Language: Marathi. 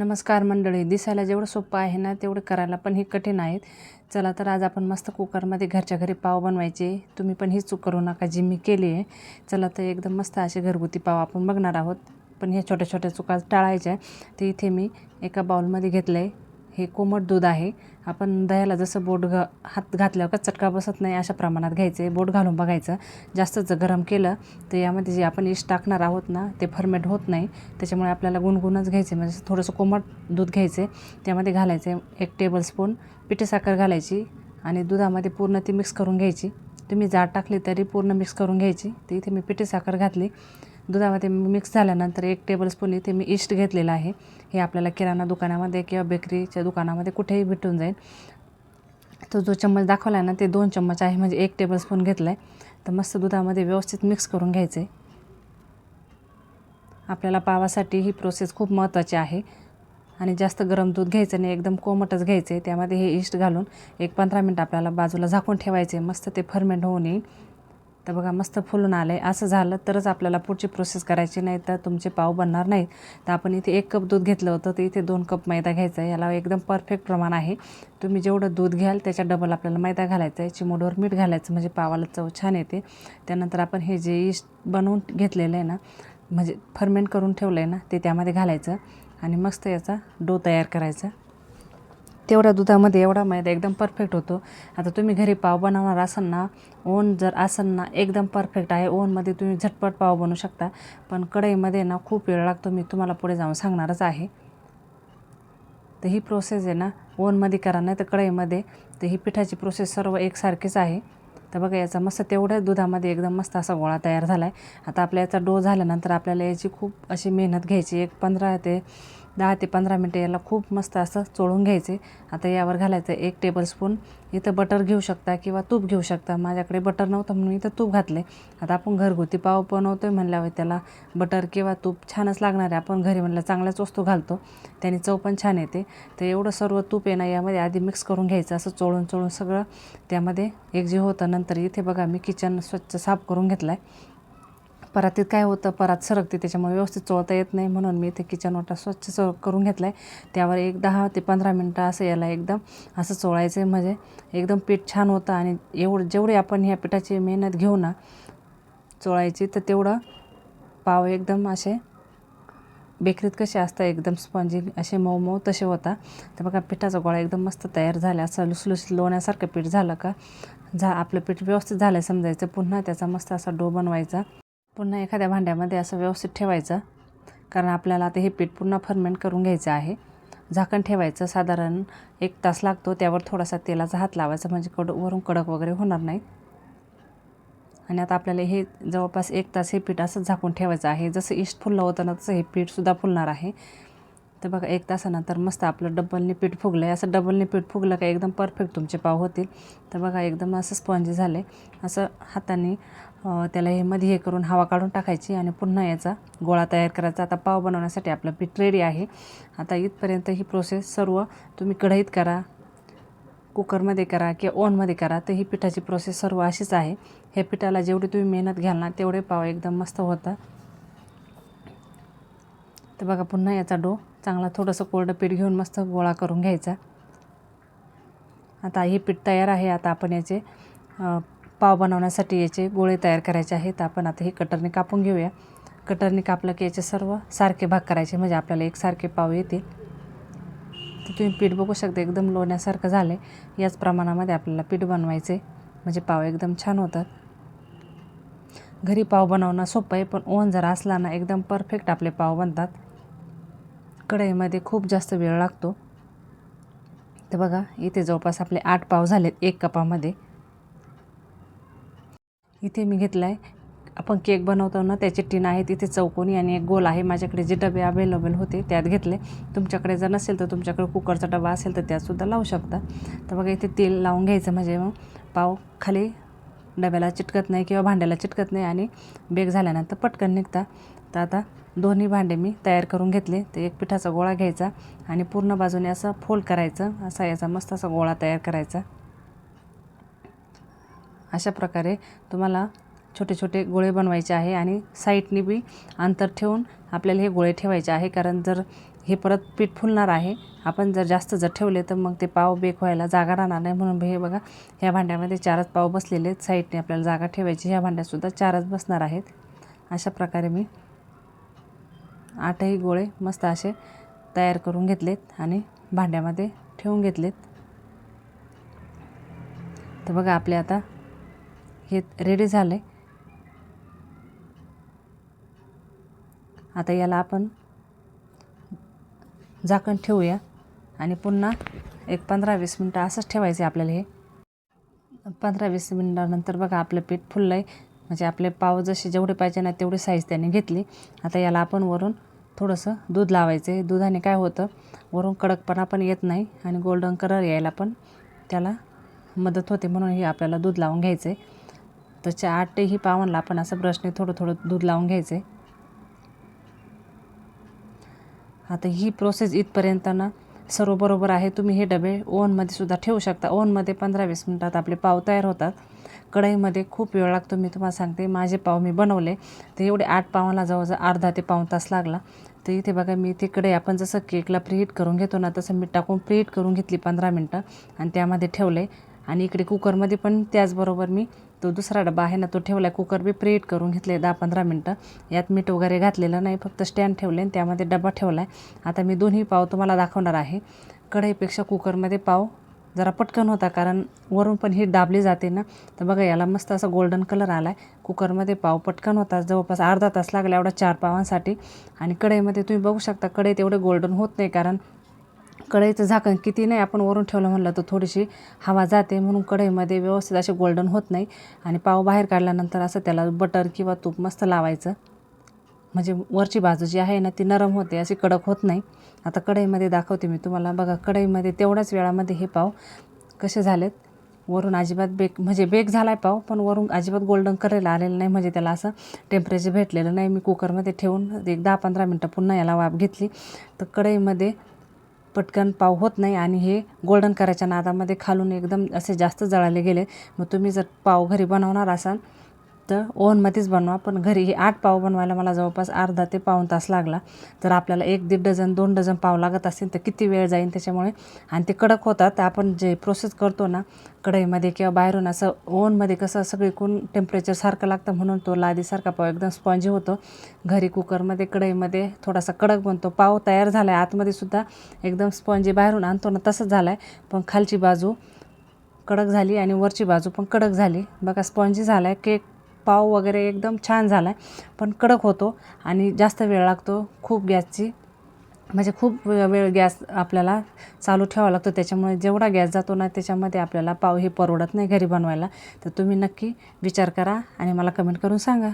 नमस्कार मंडळी दिसायला जेवढं सोपं आहे ना तेवढं करायला पण हे कठीण आहेत. चला तर आज आपण मस्त कुकरमध्ये घरच्या घरी पाव बनवायचे. तुम्ही पण ही चूक करू नका जी मी केली आहे. चला तर एकदम मस्त असे घरगुती पाव आपण बघणार आहोत. पण ह्या छोट्या छोट्या चुका टाळायच्या ते इथे मी एका बाउलमध्ये घेतलं आहे हे कोमट दूध आहे. आपण दह्याला जसं बोट घ हात घातल्यावर का चटका बसत नाही अशा प्रमाणात घ्यायचे. बोट घालून बघायचं. जास्त जर गरम केलं तर यामध्ये जे आपण इश टाकणार आहोत ना ते फर्मेट होत नाही. त्याच्यामुळे आपल्याला गुणगुणच घ्यायचे. म्हणजे थोडंसं कोमट दूध घ्यायचं. आहे त्यामध्ये घालायचे एक टेबलस्पून पिठी साखर घालायची आणि दुधामध्ये पूर्ण ती मिक्स करून घ्यायची. तुम्ही जाड टाकली तरी पूर्ण मिक्स करून घ्यायची. तर इथे मी पिठी साखर घातली. दुधामध्ये मिक्स झाल्यानंतर एक टेबलस्पून इथे मी इष्ट घेतलेलं आहे. हे आपल्याला किराणा दुकानामध्ये किंवा बेकरीच्या दुकानामध्ये कुठेही भेटून जाईल. तो जो चम्मच दाखवला आहे ना ते दोन चम्मच आहे. म्हणजे एक टेबलस्पून घेतला आहे तर मस्त दुधामध्ये व्यवस्थित मिक्स करून घ्यायचं. आहे आपल्याला पावासाठी ही प्रोसेस खूप महत्त्वाची आहे. आणि जास्त गरम दूध घ्यायचं नाही. एकदम कोमटच घ्यायचे. त्यामध्ये हे इष्ट घालून एक पंधरा मिनटं आपल्याला बाजूला झाकून ठेवायचे. मस्त ते फर्मेंट होऊन येईल. तर बघा मस्त फुलून आलं आहे असं झालं तरच आपल्याला पुढची प्रोसेस करायची नाही तर तुमचे पाव बनणार नाहीत. तर आपण इथे एक कप दूध घेतलं होतं तर इथे दोन कप मैदा घ्यायचा आहे. याला एकदम परफेक्ट प्रमाण आहे. तुम्ही जेवढं दूध घ्याल त्याच्या डबल आपल्याला मैदा घालायचा आहे. चिमूडवर मीठ घालायचं म्हणजे पावाला चव छान येते. त्यानंतर आपण हे जे इस्ट बनवून घेतलेलं आहे ना म्हणजे फर्मेंट करून ठेवलं आहे ना ते त्यामध्ये घालायचं. आणि मस्त याचा डो तयार करायचा. तेवढ्या दुधामध्ये एवढा मैदा एकदम परफेक्ट होतो. आता तुम्ही घरी पाव बनवणार असाल ना ओन जर असाल ना एकदम परफेक्ट आहे. ओनमध्ये तुम्ही झटपट पाव बनवू शकता. पण कढईमध्ये ना खूप वेळ लागतो. मी तुम्हाला पुढे जाऊन सांगणारच आहे. तर ही प्रोसेस आहे ना ओनमध्ये करा नाही तर कढईमध्ये. तर ही पिठाची प्रोसेस सर्व एकसारखीच आहे. तर बघा याचा मस्त तेवढ्याच दुधामध्ये एकदम मस्त असा गोळा तयार झाला आहे आता आपल्या याचा डो झाल्यानंतर आपल्याला याची खूप अशी मेहनत घ्यायची. एक पंधरा ते दहा ते पंधरा मिनटं याला खूप मस्त असं चोळून घ्यायचे. आता यावर घालायचं एक टेबलस्पून इथं बटर घेऊ शकता किंवा तूप घेऊ शकता. माझ्याकडे बटर नव्हतं म्हणून इथं तूप घातले आता आपण घरगुती पाव बनवतो आहे म्हणल्यावर त्याला बटर किंवा तूप छानच लागणार आहे. आपण घरी म्हणलं चांगल्याच वस्तू घालतो. त्याने चव पण छान येते. तर एवढं सर्व तूप आहे ना यामध्ये आधी मिक्स करून घ्यायचं. असं चोळून चोळून सगळं त्यामध्ये एक होतं नंतर इथे बघा मी किचन स्वच्छ साफ करून घेतला आहे परातीत काय होतं परात सरकते त्याच्यामुळे व्यवस्थित चोळता येत नाही म्हणून मी इथे किचन वाटा स्वच्छ चो करून घेतला आहे त्यावर एक दहा ते पंधरा मिनटं असं याला एकदम असं चोळायचं आहे म्हणजे एकदम पीठ छान होतं आणि एवढं जेवढी आपण ह्या पिठाची मेहनत घेऊ ना चोळायची तर तेवढं पाव एकदम असे बेकरीत कसे असतात एकदम स्पंजी असे मऊ मऊ तसे होता तर बघा पिठाचा गोळा एकदम मस्त तयार झाला. असं लुसलुस लोण्यासारखं पीठ झालं का झा आपलं पीठ व्यवस्थित झालं समजायचं. पुन्हा त्याचा मस्त असा डो बनवायचा. पुन्हा एखाद्या भांड्यामध्ये असं व्यवस्थित ठेवायचं. कारण आपल्याला आता हे पीठ पुन्हा फर्मेंट करून घ्यायचं आहे. झाकण ठेवायचं. साधारण एक तास लागतो. त्यावर थोडासा तेलाचा हात लावायचा. म्हणजे कड वरून कडक वगैरे होणार नाही आणि आता आपल्याला हे जवळपास एक तास हे पीठ असं झाकून ठेवायचं आहे. जसं इष्ट फुललं होतं ना तसं हे पीठसुद्धा फुलणार आहे. तर बघा एक तासानंतर मस्त आपलं डबलने पीठ फुगलं आहे असं डबलने पीठ फुगलं का एकदम परफेक्ट तुमचे पाव होतील. तर बघा एकदम असं स्पॉन्जी झालं आहे असं हाताने त्याला हे मध्ये हे करून हवा काढून टाकायची आणि पुन्हा याचा गोळा तयार करायचा. आता पाव बनवण्यासाठी आपलं पीठ रेडी आहे. आता इथपर्यंत ही प्रोसेस सर्व तुम्ही कढईत करा कुकरमध्ये करा किंवा ओनमध्ये करा तर ही पिठाची प्रोसेस सर्व अशीच आहे. ह्या पिठाला जेवढी तुम्ही मेहनत घ्याल ना तेवढे पाव एकदम मस्त होता तर बघा पुन्हा याचा डो. चांगला थोडंसं कोरडं पीठ घेऊन मस्त गोळा करून घ्यायचा. आता हे पीठ तयार आहे. आता आपण याचे पाव बनवण्यासाठी याचे गोळे तयार करायचे आहेत. आपण आता हे कटरने कापून घेऊया. कटरने कापलं की याचे सर्व सारखे भाग करायचे. म्हणजे आपल्याला एकसारखे पाव येतील. तर तुम्ही पीठ बघू शकता एकदम लोण्यासारखं झालं आहे याच प्रमाणामध्ये आपल्याला पीठ बनवायचे म्हणजे पाव एकदम छान होतात. घरी पाव बनवणं सोपं आहे पण ओव्हन जर असला ना एकदम परफेक्ट आपले पाव बनतात. कढईमध्ये खूप जास्त वेळ लागतो. तर बघा इथे जवळपास आपले आठ पाव झालेत एक कपामध्ये. इथे मी घेतला आहे आपण केक बनवतो ना त्याचे टीन आहे तिथे चौकोनी आणि एक गोल आहे. माझ्याकडे जे डबे अवेलेबल होते त्यात घेतले. तुमच्याकडे जर नसेल तर तुमच्याकडे कुकरचा डबा असेल तर त्यातसुद्धा लावू शकता. तर बघा इथे तेल लावून घ्यायचं म्हणजे मग पाव खाली डब्याला चिटकत नाही किंवा भांड्याला चिटकत नाही आणि बेक झाल्यानंतर पटकन निघता. तर आता दोन्ही भांडे मी तयार करून घेतले. ते एक पिठाचा गोळा घ्यायचा आणि पूर्ण बाजूने असं फोल्ड करायचं. असा याचा मस्त असा गोळा तयार करायचा. अशा प्रकारे तुम्हाला छोटे छोटे गोळे बनवायचे आहे आणि साईडनी बी अंतर ठेवून आपल्याला हे गोळे ठेवायचे आहे. कारण जर हे परत पीठ फुलणार आहे आपण जर जास्त जर ठेवले तर मग ते पाव बेक व्हायला जागा राहणार नाही. म्हणून हे बघा ह्या भांड्यामध्ये चारच पाव बसलेले आहेत. साईडने आपल्याला जागा ठेवायची. ह्या भांड्यातसुद्धा चारच बसणार आहेत. अशा प्रकारे मी आठही गोळे मस्त असे तयार करून घेतलेत आणि भांड्यामध्ये ठेवून घेतलेत. तर बघा आपले आता हे रेडी झाले. आता याला आपण झाकण ठेवूया आणि पुन्हा एक पंधरा वीस मिनटं असंच ठेवायचं आहे आपल्याला हे. पंधरा वीस मिनटानंतर बघा आपलं पीठ फुललं आहे म्हणजे आपले पाव जसे जेवढे पाहिजे ना तेवढी साईज त्याने घेतली. आता याला आपण वरून थोडंसं दूध लावायचं. आहे दुधाने काय होतं वरून कडकपणा पण येत नाही आणि गोल्डन कलर यायला पण त्याला मदत होते म्हणून हे आपल्याला दूध लावून घ्यायचं. आहे त्याच्या आठ ते ही पावनला आपण असं ब्रशने थोडं थोडं दूध लावून घ्यायचं. आहे आता ही प्रोसेस इथपर्यंत ना सर्व बरोबर आहे. तुम्ही हे डबे ओव्हनमध्ये सुद्धा ठेवू शकता. ओव्हनमध्ये पंधरा वीस मिनटात आपले पाव तयार होतात. कढईमध्ये खूप वेळ लागतो. मी तुम्हाला सांगते माझे पाव मी बनवले. ते एवढे आठ पावाला जवळजवळ अर्धा ते पाऊण तास लागला. तर इथे बघा मी तिकडे कढई आपण जसं केकला प्रीहीट करून घेतो ना तसं मी टाकून प्रीहीट करून घेतली पंधरा मिनटं आणि त्यामध्ये ठेवले आणि इकडे कुकरमध्ये पण त्याचबरोबर मी तो दुसरा डबा आहे ना तो ठेवला आहे कुकर बी प्रीहीट करून घेतले दहा पंधरा मिनटं. यात मीठ वगैरे घातलेलं नाही फक्त स्टँड ठेवले आणि त्यामध्ये डबा ठेवला आहे आता मी दोन्ही पाव तुम्हाला दाखवणार आहे. कढईपेक्षा कुकरमध्ये पाव जरा पटकन होता कारण वरून पण ही दाबली जाते ना. तर बघा याला मस्त असा गोल्डन कलर आला आहे कुकरमध्ये पाव पटकन होता जवळपास अर्धा तास लागला एवढा चार पावांसाठी. आणि कढईमध्ये तुम्ही बघू शकता कढईत एवढे गोल्डन होत नाही कारण कढईचं झाकण किती नाही आपण वरून ठेवलं म्हणलं तर थोडीशी हवा जाते म्हणून कढईमध्ये व्यवस्थित असे गोल्डन होत नाही. आणि पाव बाहेर काढल्यानंतर असं त्याला बटर किंवा तूप मस्त लावायचं. म्हणजे वरची बाजू जी आहे ना ती नरम होते अशी कडक होत नाही. आता कढईमध्ये दाखवते मी तुम्हाला. बघा कढईमध्ये तेवढ्याच वेळामध्ये हे पाव कसे झालेत? वरून अजिबात बेक म्हणजे बेक झाला आहे पाव पण वरून अजिबात गोल्डन करायला आलेलं नाही. म्हणजे त्याला असं टेम्परेचर भेटलेलं नाही. मी कुकरमध्ये ठेवून एक दहा पंधरा मिनटं पुन्हा याला वाफ घेतली. तर कढईमध्ये पटकन पाव होत नाही आणि हे गोल्डन करायच्या नादामध्ये खालून एकदम असे जास्त जळाले गेले. मग तुम्ही जर पाव घरी बनवणार असाल तर ओव्हनमध्येच बनवा. पण घरी हे आठ पाव बनवायला मला जवळपास अर्धा ते पाऊण तास लागला. जर आपल्याला एक दीड डझन दोन डझन पाव लागत असेल तर किती वेळ जाईल त्याच्यामुळे? आणि ते कडक होतात. तर आपण जे प्रोसेस करतो ना कढईमध्ये किंवा बाहेरून असं ओव्हनमध्ये कसं सगळीकडून टेम्परेचर सारखं लागतं म्हणून तो लादीसारखा पाव एकदम स्पॉन्जी होतो. घरी कुकरमध्ये कढईमध्ये थोडासा कडक बनतो. पाव तयार झाला आहे आतमध्ये सुद्धा एकदम स्पॉन्जी बाहेरून आणतो ना तसंच झाला आहे पण खालची बाजू कडक झाली आणि वरची बाजू पण कडक झाली. बघा स्पॉन्जी झाला आहे केक पाव वगैरे एकदम छान झाला आहे पण कडक होतो आणि जास्त वेळ लागतो खूप गॅसची. म्हणजे खूप वेळ गॅस आपल्याला चालू ठेवावा लागतो. त्याच्यामुळे जेवढा गॅस जातो ना त्याच्यामध्ये आपल्याला पाव हे परवडत नाही घरी बनवायला. तर तुम्ही नक्की विचार करा आणि मला कमेंट करून सांगा.